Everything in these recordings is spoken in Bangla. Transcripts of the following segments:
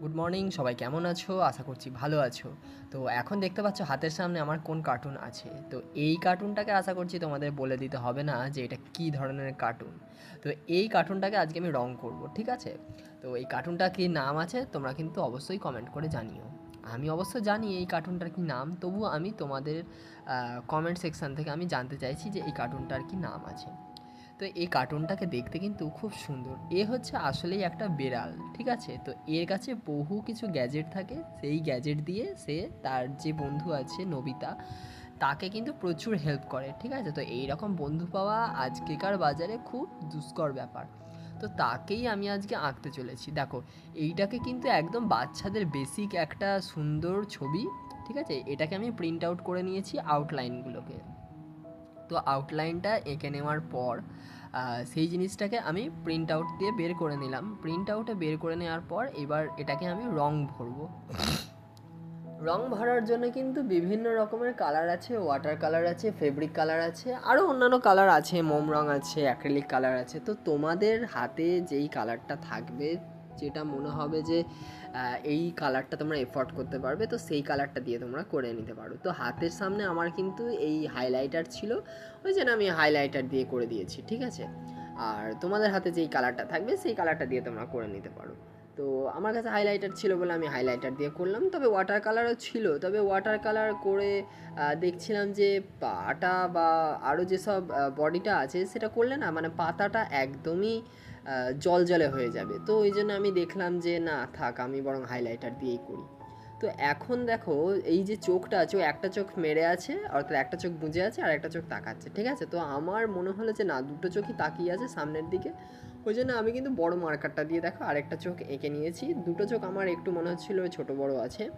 গুড মর্নিং সবাই কেমন আছো? আশা করছি ভালো আছো। তো এখন দেখতে পাচ্ছ হাতের সামনে আমার কোন কার্টুন আছে। তো এই কার্টুনটাকে আশা করছি তোমাদের বলে দিতে হবে না যে এটা কী ধরনের কার্টুন তো এই কার্টুনটাকে আজকে আমি রং করব, ঠিক আছে? তো এই কার্টুনটা কী নাম আছে তোমরা কিন্তু অবশ্যই কমেন্ট করে জানিও। আমি অবশ্য জানি এই কার্টুনটার কি নাম তবু আমি তোমাদের কমেন্ট সেকশন থেকে আমি জানতে চাইছি যে এই কার্টুনটার কি নাম আছে। তো এই কার্টুনটাকে দেখতে কিন্তু খুব সুন্দর। এ হচ্ছে আসলেই একটা বেড়াল, ঠিক আছে? তো এর কাছে বহু কিছু গ্যাজেট থাকে। সেই গ্যাজেট দিয়ে সে তার যে বন্ধু আছে নবিতা, তাকে কিন্তু প্রচুর হেল্প করে, ঠিক আছে? তো এই রকম বন্ধু পাওয়া আজকেকার বাজারে খুব দুষ্কর ব্যাপার। তো তাকেই আমি আজকে আঁকতে চলেছি। দেখো, এইটাকে কিন্তু একদম বাচ্চাদের বেসিক একটা সুন্দর ছবি, ঠিক আছে? এটাকে আমি প্রিন্ট আউট করে নিয়েছি আউটলাইনগুলোকে তো আউটলাইনটা এঁকে নেওয়ার পর সেই জিনিসটাকে আমি প্রিন্ট আউট দিয়ে বের করে নিলাম। প্রিন্ট আউটে বের করে নেওয়ার পর এবার এটাকে আমি রং ভরবো। রং ভরার জন্য কিন্তু বিভিন্ন রকমের কালার আছে ওয়াটার কালার আছে ফেব্রিক কালার আছে আরও অন্যান্য কালার আছে, মোম রং আছে অ্যাক্রিলিক কালার আছে। তো তোমাদের হাতে যেই কালারটা থাকবে যেটা মনে হবে যে এই কালারটা তোমরা এফোর্ড করতে পারবে, তো সেই কালারটা দিয়ে তোমরা করে নিতে পারো। তো হাতের সামনে আমার কিন্তু এই হাইলাইটার ছিল, ওই জন্য আমি হাইলাইটার দিয়ে করে দিয়েছি, ঠিক আছে? আর তোমাদের হাতে যেই কালারটা থাকবে, সেই কালারটা দিয়ে তোমরা করে নিতে পারো। তো আমার কাছে হাইলাইটার ছিল বলে আমি হাইলাইটার দিয়ে করলাম, তবে ওয়াটার কালারও ছিল। তবে ওয়াটার কালার করে দেখছিলাম যে পাটা বা আরও যেসব বডিটা আছে, সেটা করলে না মানে পাতাটা একদমই জল জলে হয়ে যাবে। তো ওই জন্য আমি দেখলাম যে, না, থাক, আমি বরং হাইলাইটার দিয়েই করি। তো এখন দেখো, এই যে চোখটা আছে, ও একটা চোখ মেরে আছে, অর্থাৎ একটা চোখ বুঝে আছে আর একটা চোখ তাকাচ্ছে, ঠিক আছে? তো আমার মনে হলো যে, না, দুটো চোখই তাকিয়ে আছে সামনের দিকে। ওই জন্য আমি কিন্তু বড় মার্কারটা দিয়ে দেখো, আরেকটা চোখ এঁকে নিয়েছি। দুটো চোখ আমার একটু মনে হচ্ছিল ছোট বড় আছে।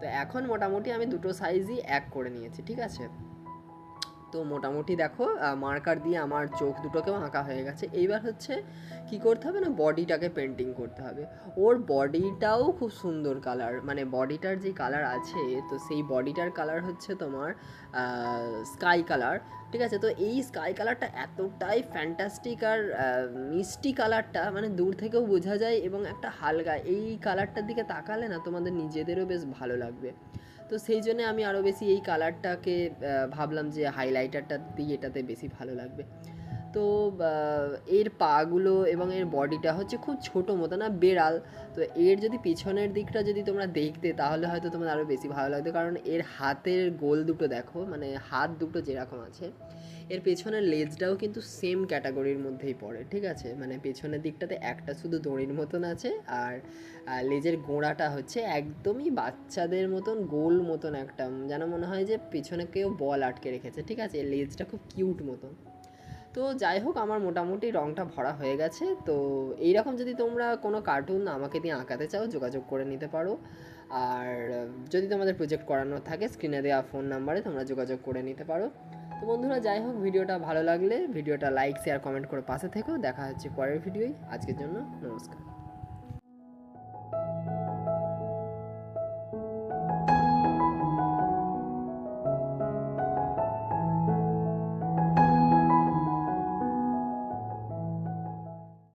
তো এখন মোটামুটি আমি দুটো সাইজই এক করে নিয়েছি, ঠিক আছে? তো মোটামুটি দেখো মার্কার দিয়ে আমার চোখ দুটোকেও আঁকা হয়ে গেছে। এইবার হচ্ছে কি করতে হবে না বডিটাকে পেন্টিং করতে হবে। ওর বডিটাও খুব সুন্দর কালার মানে বডিটার যে কালার আছে, তো সেই বডিটার কালার হচ্ছে তোমার স্কাই কালার ঠিক আছে? তো এই স্কাই কালারটা এতটাই ফ্যান্টাস্টিক আর মিষ্টি কালারটা মানে দূর থেকেও বোঝা যায় এবং একটা হালকা, এই কালারটার দিকে তাকালে না তোমাদের নিজেদেরও বেশ ভালো লাগবে। তো সেই জন্য আমি আরও বেশি এই কালারটাকে ভাবলাম যে হাইলাইটারটা দিই, এটাতে বেশি ভালো লাগবে। তো এর পাগুলো এবং এর বডিটা হচ্ছে খুব ছোটো মতো না, বেড়াল। তো এর যদি পিছনের দিকটা যদি তোমরা দেখতে, তাহলে হয়তো তোমাদের আরও বেশি ভালো লাগতো। কারণ এর হাতের গোল দুটো দেখো মানে হাত দুটো যেরকম আছে, এর পেছনের লেজটাও কিন্তু সেম ক্যাটাগরির মধ্যেই পড়ে, ঠিক আছে? মানে পেছনের দিকটাতে একটা শুধু দড়ির মতন আছে, আর লেজের গোড়াটা হচ্ছে একদমই বাচ্চাদের মতন গোল মতন একটা, যেন মনে হয় যে পেছনে কেউ বল আটকে রেখেছে, ঠিক আছে? লেজটা খুব কিউট মতন। তো যাই হোক, আমার মোটামুটি রঙটা ভরা হয়ে গেছে। তো এইরকম যদি তোমরা কোনো কার্টুন আমাকে দিয়ে আঁকাতে চাও, যোগাযোগ করে নিতে পারো। আর যদি তোমাদের প্রজেক্ট করানোর থাকে স্ক্রিনে দেওয়া ফোন নাম্বারে তোমরা যোগাযোগ করে নিতে পারো। তো বন্ধুরা, যাই হোক, ভিডিওটা ভালো লাগলে ভিডিওটা লাইক শেয়ার কমেন্ট করে পাশে থেকেও দেখা হচ্ছে পরের ভিডিওই আজকের জন্য নমস্কার।